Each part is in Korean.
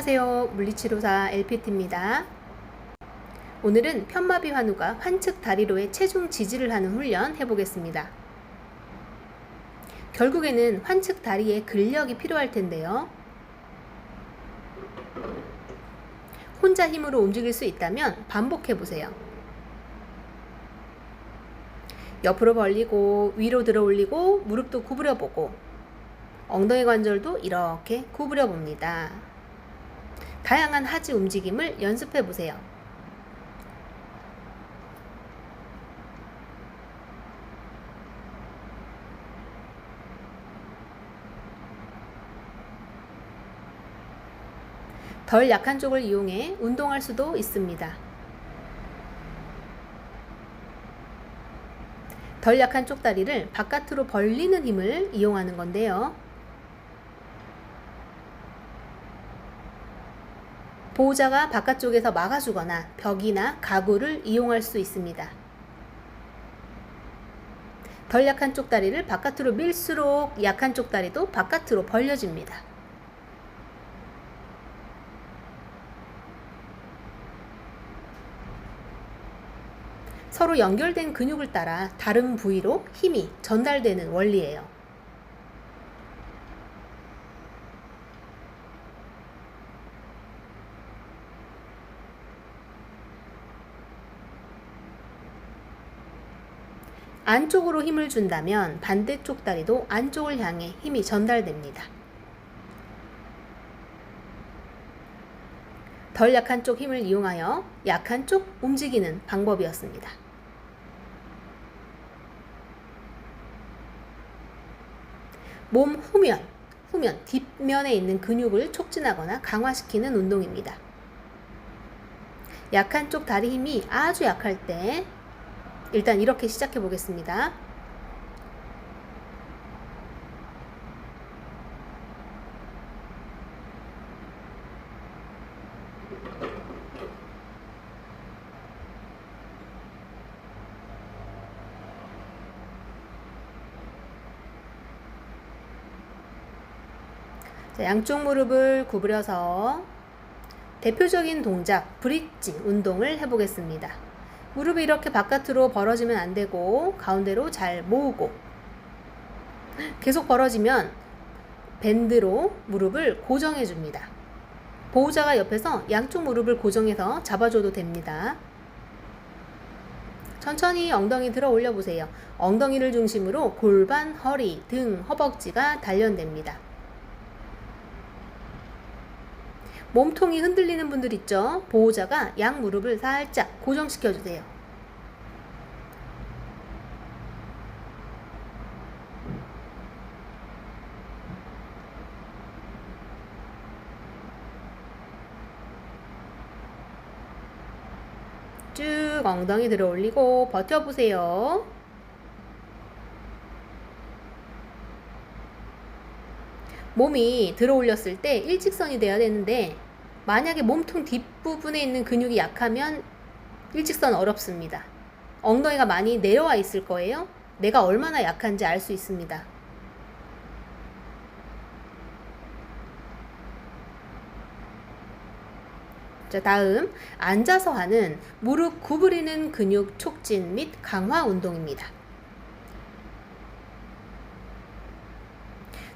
안녕하세요. 물리치료사 LPT입니다. 오늘은 편마비 환우가 환측 다리로의 체중 지지를 하는 훈련 해보겠습니다. 결국에는 환측 다리에 근력이 필요할 텐데요. 혼자 힘으로 움직일 수 있다면 반복해 보세요. 옆으로 벌리고 위로 들어 올리고 무릎도 구부려 보고 엉덩이 관절도 이렇게 구부려 봅니다. 다양한 하지 움직임을 연습해 보세요. 덜 약한 쪽을 이용해 운동할 수도 있습니다. 덜 약한 쪽다리를 바깥으로 벌리는 힘을 이용하는 건데요. 보호자가 바깥쪽에서 막아주거나 벽이나 가구를 이용할 수 있습니다. 덜 약한 쪽 다리를 바깥으로 밀수록 약한 쪽 다리도 바깥으로 벌려집니다. 서로 연결된 근육을 따라 다른 부위로 힘이 전달되는 원리예요. 안쪽으로 힘을 준다면 반대쪽 다리도 안쪽을 향해 힘이 전달됩니다. 덜 약한 쪽 힘을 이용하여 약한 쪽 움직이는 방법이었습니다. 몸 후면, 후면, 뒷면에 있는 근육을 촉진하거나 강화시키는 운동입니다. 약한 쪽 다리 힘이 아주 약할 때 일단 이렇게 시작해 보겠습니다. 자, 양쪽 무릎을 구부려서 대표적인 동작 브릿지 운동을 해보겠습니다. 무릎이 이렇게 바깥으로 벌어지면 안 되고 가운데로 잘 모으고 계속 벌어지면 밴드로 무릎을 고정해 줍니다. 보호자가 옆에서 양쪽 무릎을 고정해서 잡아줘도 됩니다. 천천히 엉덩이 들어 올려 보세요. 엉덩이를 중심으로 골반, 허리, 등, 허벅지가 단련됩니다. 몸통이 흔들리는 분들 있죠? 보호자가 양 무릎을 살짝 고정시켜 주세요. 쭉 엉덩이 들어 올리고 버텨보세요. 몸이 들어 올렸을 때 일직선이 돼야 되는데 만약에 몸통 뒷부분에 있는 근육이 약하면 일직선 어렵습니다. 엉덩이가 많이 내려와 있을 거예요. 내가 얼마나 약한지 알 수 있습니다. 자, 다음 앉아서 하는 무릎 구부리는 근육 촉진 및 강화 운동입니다.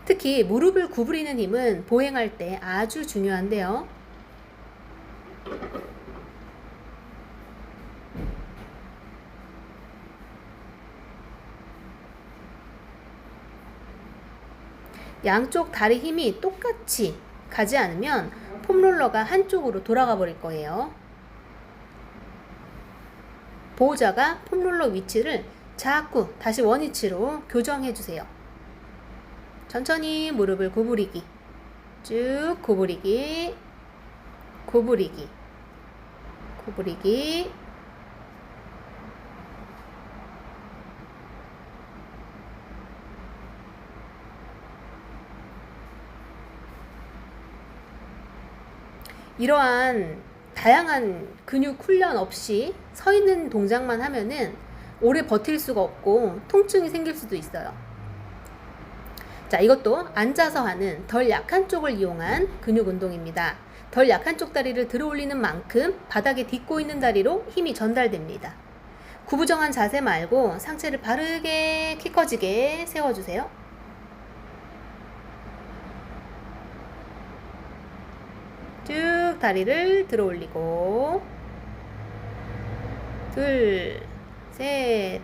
특히 무릎을 구부리는 힘은 보행할 때 아주 중요한데요. 양쪽 다리 힘이 똑같이 가지 않으면 폼롤러가 한쪽으로 돌아가 버릴 거예요. 보호자가 폼롤러 위치를 자꾸 다시 원위치로 교정해 주세요. 천천히 무릎을 구부리기. 쭉 구부리기. 구부리기. 구부리기. 이러한 다양한 근육 훈련 없이 서 있는 동작만 하면은 오래 버틸 수가 없고 통증이 생길 수도 있어요. 자, 이것도 앉아서 하는 덜 약한 쪽을 이용한 근육 운동입니다. 덜 약한 쪽 다리를 들어 올리는 만큼 바닥에 딛고 있는 다리로 힘이 전달됩니다. 구부정한 자세 말고 상체를 바르게 키 커지게 세워주세요. 쭉 다리를 들어 올리고 둘, 셋,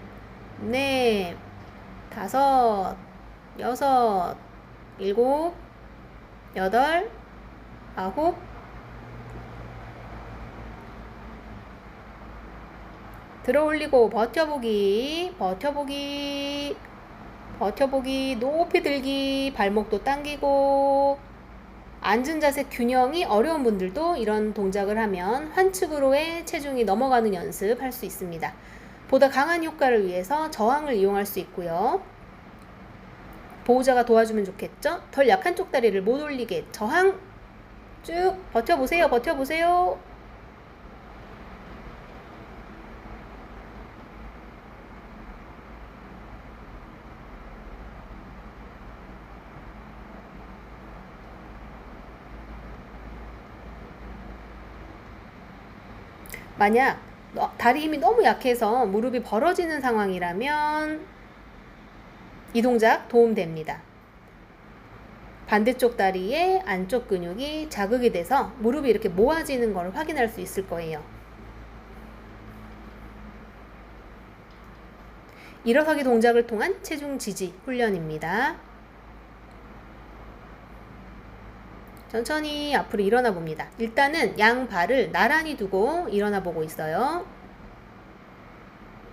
넷, 다섯, 여섯, 일곱, 여덟, 아홉, 들어 올리고 버텨보기, 버텨보기, 버텨보기, 높이 들기, 발목도 당기고, 앉은 자세 균형이 어려운 분들도 이런 동작을 하면 환축으로의 체중이 넘어가는 연습 할 수 있습니다. 보다 강한 효과를 위해서 저항을 이용할 수 있고요. 보호자가 도와주면 좋겠죠? 덜 약한 쪽 다리를 못 올리게 저항 쭉 버텨보세요. 버텨보세요. 만약 너- 다리 힘이 너무 약해서 무릎이 벌어지는 상황이라면 이 동작 도움됩니다. 반대쪽 다리의 안쪽 근육이 자극이 돼서 무릎이 이렇게 모아지는 걸 확인할 수 있을 거예요. 일어서기 동작을 통한 체중 지지 훈련입니다. 천천히 앞으로 일어나 봅니다. 일단은 양 발을 나란히 두고 일어나 보고 있어요.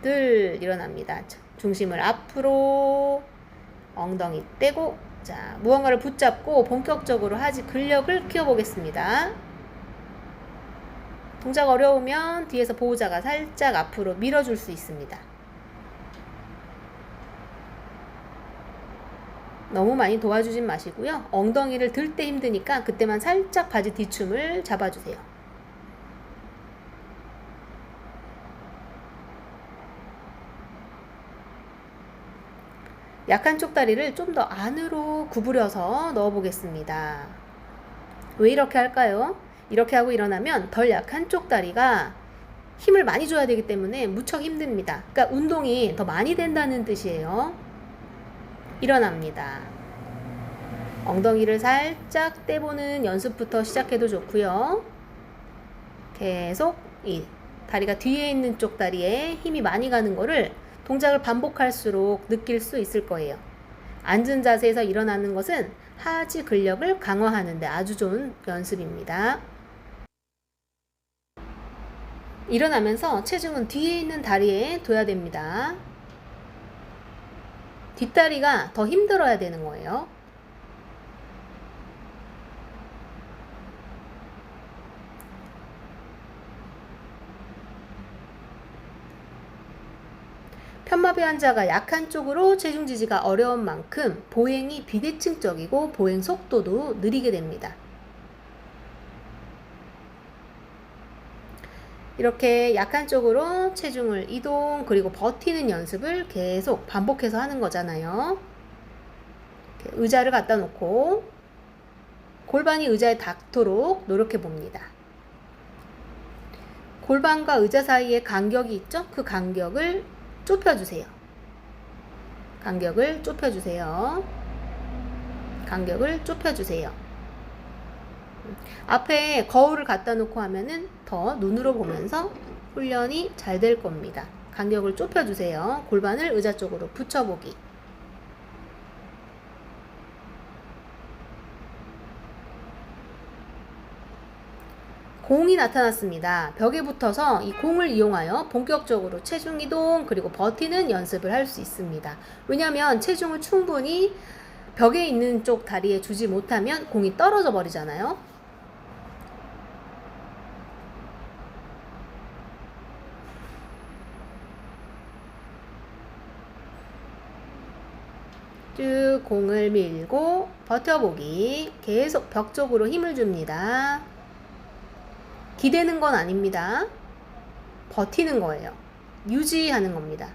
둘, 일어납니다. 자, 중심을 앞으로, 엉덩이 떼고, 자, 무언가를 붙잡고 본격적으로 하지 근력을 키워보겠습니다. 동작 어려우면 뒤에서 보호자가 살짝 앞으로 밀어줄 수 있습니다. 너무 많이 도와주진 마시고요. 엉덩이를 들 때 힘드니까 그때만 살짝 바지 뒤춤을 잡아주세요. 약한 쪽 다리를 좀 더 안으로 구부려서 넣어 보겠습니다. 왜 이렇게 할까요? 이렇게 하고 일어나면 덜 약한 쪽 다리가 힘을 많이 줘야 되기 때문에 무척 힘듭니다. 그러니까 운동이 더 많이 된다는 뜻이에요. 일어납니다. 엉덩이를 살짝 떼보는 연습부터 시작해도 좋고요. 계속 이 다리가 뒤에 있는 쪽 다리에 힘이 많이 가는 거를 동작을 반복할수록 느낄 수 있을 거예요. 앉은 자세에서 일어나는 것은 하지 근력을 강화하는데 아주 좋은 연습입니다. 일어나면서 체중은 뒤에 있는 다리에 둬야 됩니다. 뒷다리가 더 힘들어야 되는 거예요. 편마비 환자가 약한 쪽으로 체중 지지가 어려운 만큼 보행이 비대칭적이고 보행 속도도 느리게 됩니다. 이렇게 약한 쪽으로 체중을 이동 그리고 버티는 연습을 계속 반복해서 하는 거잖아요. 의자를 갖다 놓고 골반이 의자에 닿도록 노력해 봅니다. 골반과 의자 사이에 간격이 있죠? 그 간격을 좁혀주세요. 간격을 좁혀주세요. 간격을 좁혀주세요. 앞에 거울을 갖다 놓고 하면은 더 눈으로 보면서 훈련이 잘 될 겁니다. 간격을 좁혀주세요. 골반을 의자 쪽으로 붙여보기. 공이 나타났습니다. 벽에 붙어서 이 공을 이용하여 본격적으로 체중 이동 그리고 버티는 연습을 할 수 있습니다. 왜냐하면 체중을 충분히 벽에 있는 쪽 다리에 주지 못하면 공이 떨어져 버리잖아요. 쭉 공을 밀고 버텨보기. 계속 벽 쪽으로 힘을 줍니다. 기대는 건 아닙니다. 버티는 거예요. 유지하는 겁니다.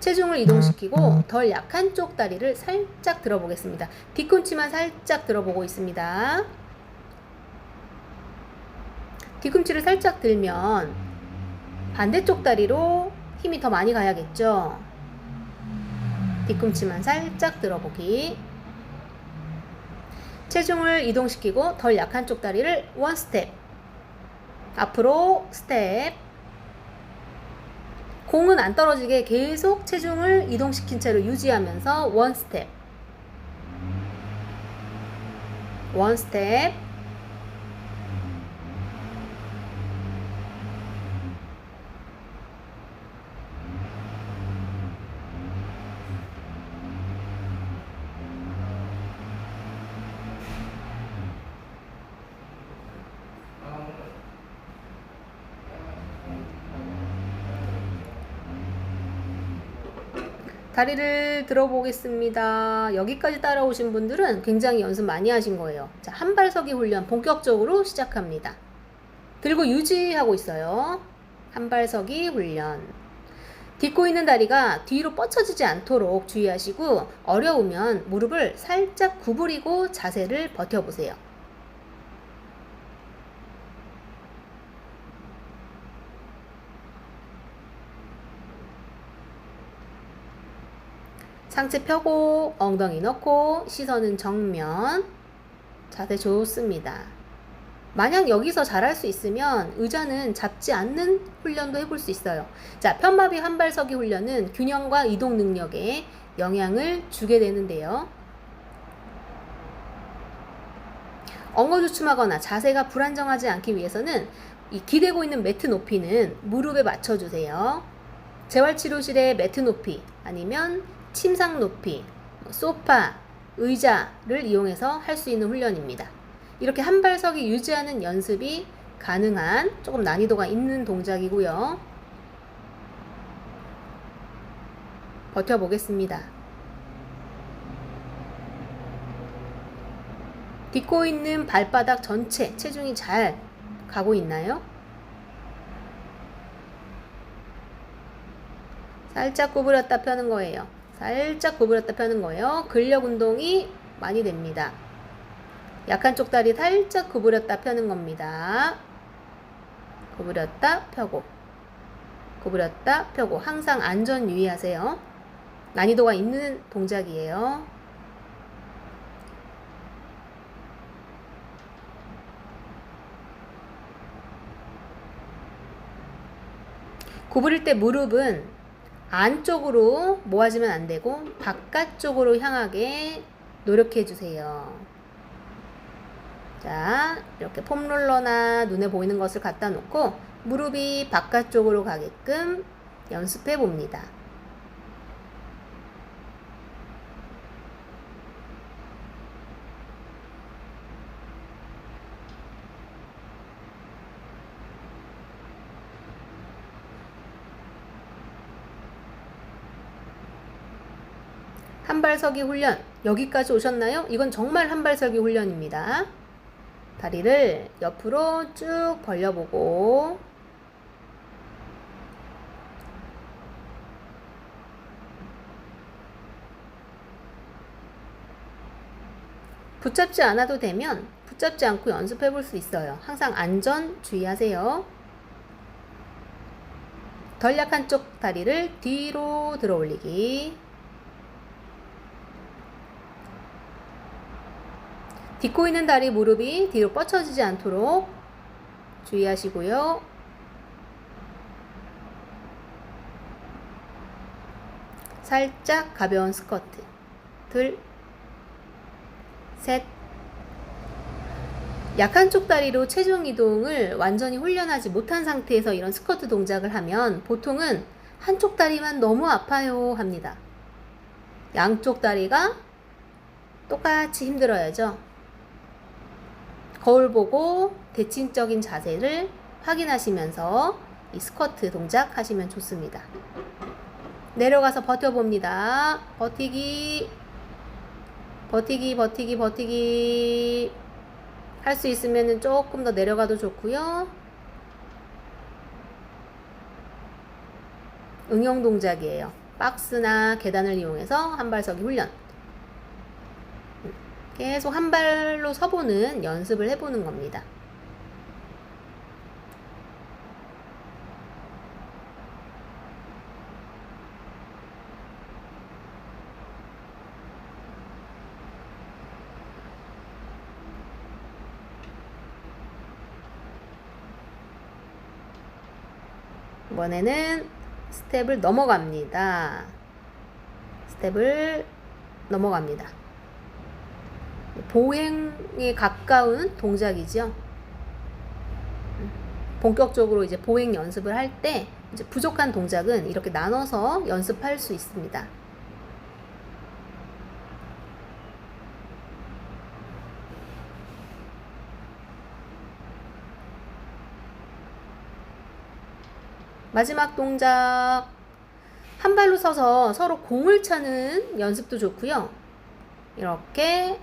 체중을 이동시키고 덜 약한 쪽 다리를 살짝 들어보겠습니다. 뒤꿈치만 살짝 들어보고 있습니다. 뒤꿈치를 살짝 들면 반대쪽 다리로 힘이 더 많이 가야겠죠. 뒤꿈치만 살짝 들어보기. 체중을 이동시키고 덜 약한 쪽 다리를 원 스텝. 앞으로 스텝. 공은 안 떨어지게 계속 체중을 이동시킨 채로 유지하면서 원 스텝. 원 스텝. 다리를 들어보겠습니다. 여기까지 따라오신 분들은 굉장히 연습 많이 하신 거예요. 자, 한발서기 훈련 본격적으로 시작합니다. 들고 유지하고 있어요. 한발서기 훈련. 딛고 있는 다리가 뒤로 뻗쳐지지 않도록 주의하시고 어려우면 무릎을 살짝 구부리고 자세를 버텨보세요. 상체 펴고 엉덩이 넣고 시선은 정면 자세 좋습니다. 만약 여기서 잘할 수 있으면 의자는 잡지 않는 훈련도 해볼 수 있어요. 자, 편마비 한발서기 훈련은 균형과 이동 능력에 영향을 주게 되는데요. 엉거주춤하거나 자세가 불안정하지 않기 위해서는 이 기대고 있는 매트 높이는 무릎에 맞춰주세요. 재활치료실의 매트 높이 아니면 침상 높이, 뭐 소파, 의자를 이용해서 할 수 있는 훈련입니다. 이렇게 한 발석이 유지하는 연습이 가능한 조금 난이도가 있는 동작이고요. 버텨보겠습니다. 딛고 있는 발바닥 전체 체중이 잘 가고 있나요? 살짝 구부렸다 펴는 거예요. 살짝 구부렸다 펴는 거예요. 근력 운동이 많이 됩니다. 약한 쪽 다리 살짝 구부렸다 펴는 겁니다. 구부렸다 펴고 구부렸다 펴고 항상 안전 유의하세요. 난이도가 있는 동작이에요. 구부릴 때 무릎은 안쪽으로 모아지면 안 되고 바깥쪽으로 향하게 노력해 주세요. 자, 이렇게 폼롤러나 눈에 보이는 것을 갖다 놓고 무릎이 바깥쪽으로 가게끔 연습해 봅니다. 한발서기 훈련 여기까지 오셨나요? 이건 정말 한발서기 훈련입니다. 다리를 옆으로 쭉 벌려보고 붙잡지 않아도 되면 붙잡지 않고 연습해 볼 수 있어요. 항상 안전 주의하세요. 덜 약한 쪽 다리를 뒤로 들어 올리기. 딛고 있는 다리 무릎이 뒤로 뻗쳐지지 않도록 주의하시고요. 살짝 가벼운 스쿼트. 둘, 셋. 약한 쪽 다리로 체중 이동을 완전히 훈련하지 못한 상태에서 이런 스쿼트 동작을 하면 보통은 한쪽 다리만 너무 아파요 합니다. 양쪽 다리가 똑같이 힘들어야죠. 거울 보고 대칭적인 자세를 확인하시면서 이 스쿼트 동작 하시면 좋습니다. 내려가서 버텨봅니다. 버티기, 버티기, 버티기, 버티기. 할 수 있으면 조금 더 내려가도 좋고요. 응용 동작이에요. 박스나 계단을 이용해서 한발서기 훈련. 계속 한 발로 서보는 연습을 해보는 겁니다. 이번에는 스텝을 넘어갑니다. 스텝을 넘어갑니다. 보행에 가까운 동작이죠. 본격적으로 이제 보행 연습을 할 때 이제 부족한 동작은 이렇게 나눠서 연습할 수 있습니다. 마지막 동작 한 발로 서서 서로 공을 차는 연습도 좋고요. 이렇게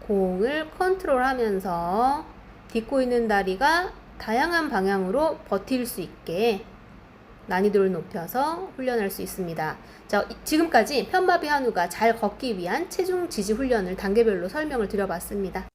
공을 컨트롤하면서 딛고 있는 다리가 다양한 방향으로 버틸 수 있게 난이도를 높여서 훈련할 수 있습니다. 자, 이- 지금까지 편바비 한우가 잘 걷기 위한 체중 지지 훈련을 단계별로 설명을 드려봤습니다.